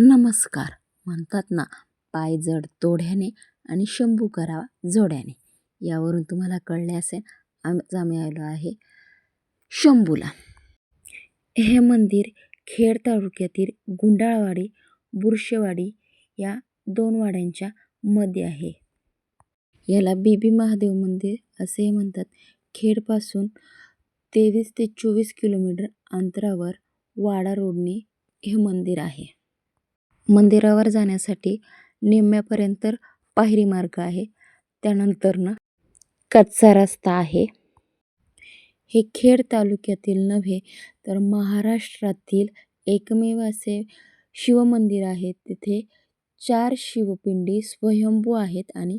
नमस्कार म्हणतात ना पाय जड तोड्याने आणि शंभू करावा जोड्याने. यावरून तुम्हाला कळले असेल आज आम्ही आलो आहे शंभूला. हे मंदिर खेड तालुक्यातील गुंडाळवाडी बुरशेवाडी या दोन वाड्यांच्या मध्ये आहे. याला बीबी महादेव मंदिर असेही म्हणतात. खेडपासून तेवीस ते चोवीस किलोमीटर अंतरावर वाडा रोडने हे मंदिर आहे. मंदिरावर जाण्यासाठी निम्म्यापर्यंत पायरी मार्ग आहे. त्यानंतरनं कच्चा रस्ता आहे. हे खेड तालुक्यातील नव्हे तर महाराष्ट्रातील एकमेव असे शिवमंदिर आहे. तिथे चार शिवपिंडी स्वयंभू आहेत आणि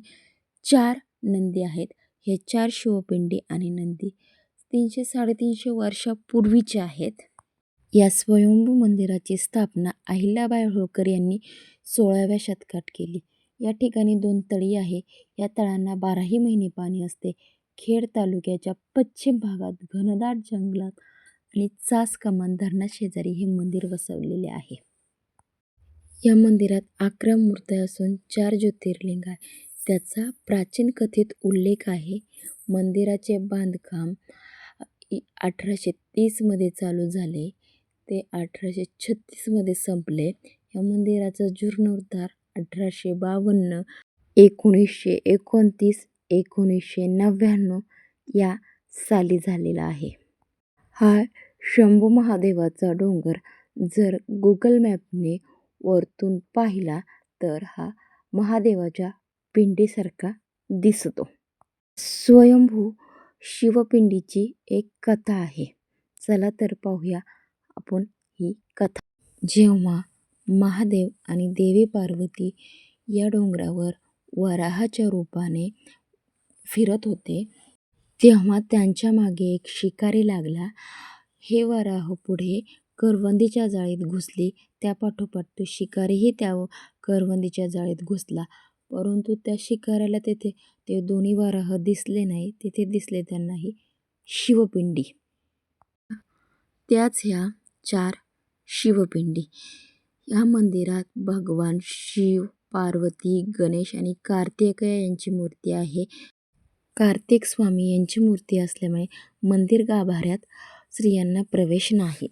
चार नंदी आहेत. हे चार शिवपिंडी आणि नंदी तीनशे साडेतीनशे वर्षापूर्वीचे आहेत. या स्वयंभू मंदिराची स्थापना अहिल्याबाई होळकर यांनी सोळाव्या शतकात केली. या ठिकाणी दोन तळी आहे. या तळ्यांना बाराही महिने पाणी असते. खेड तालुक्याच्या पश्चिम भागात घनदाट जंगलात आणि चास कमान धरणाशेजारी हे मंदिर वसवलेले आहे. या मंदिरात अकरा मूर्त्या असून चार ज्योतिर्लिंग आहे. त्याचा प्राचीन कथेत उल्लेख आहे. मंदिराचे बांधकाम अठराशे तीसमध्ये चालू झाले. ते अठराशे छत्तीसमध्ये संपले. या मंदिराचा जीर्णोद्धार अठराशे बावन्न एकोणीसशे एकोणतीस एकोणीसशे नव्याण्णव या साली झालेला आहे. हा शंभू महादेवाचा डोंगर जर गुगल मॅपने वरतून पाहिला तर हा महादेवाच्या पिंडीसारखा दिसतो. स्वयंभू शिवपिंडीची एक कथा आहे. चला तर पाहूया आपण ही कथा. जेव्हा महादेव आणि देवी पार्वती या डोंगरावर वराहाच्या रूपाने फिरत होते तेव्हा त्यांच्या मागे एक शिकारी लागला. हे वराह पुढे करवंदीच्या जाळीत घुसली. त्यापाठोपाठ तो शिकारीही त्या करवंदीच्या जाळीत घुसला. परंतु त्या शिकाऱ्याला तेथे ते दोन्ही वराह दिसले नाही. तिथे दिसले त्यांनाही शिवपिंडी. त्याच ह्या चार शिवपिंडी. या मंदिरात भगवान शिव पार्वती गणेश आणि कार्तिकेय यांची मूर्ती आहे. कार्तिक स्वामी यांची मूर्ती असल्यामुळे मंदिर गाभाऱ्यात स्त्रियांना प्रवेश नाही.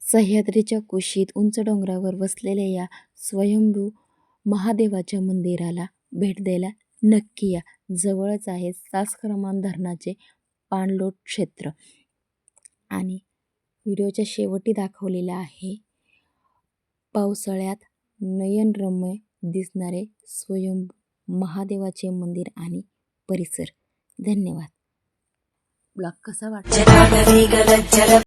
सह्याद्रीच्या कुशीत उंच डोंगरावर वसलेल्या या स्वयंभू महादेवाच्या मंदिराला भेट द्यायला नक्की या. जवळच आहे सासक्रमान धरणाचे पाणलोट क्षेत्र. आणि व्हिडिओच्या शेवटी दाखवलेलं आहे. पावसाळ्यात नयनरम्य दिसणारे स्वयं महादेवाचे मंदिर आणि परिसर. धन्यवाद. ब्लॉग कसा वाटला?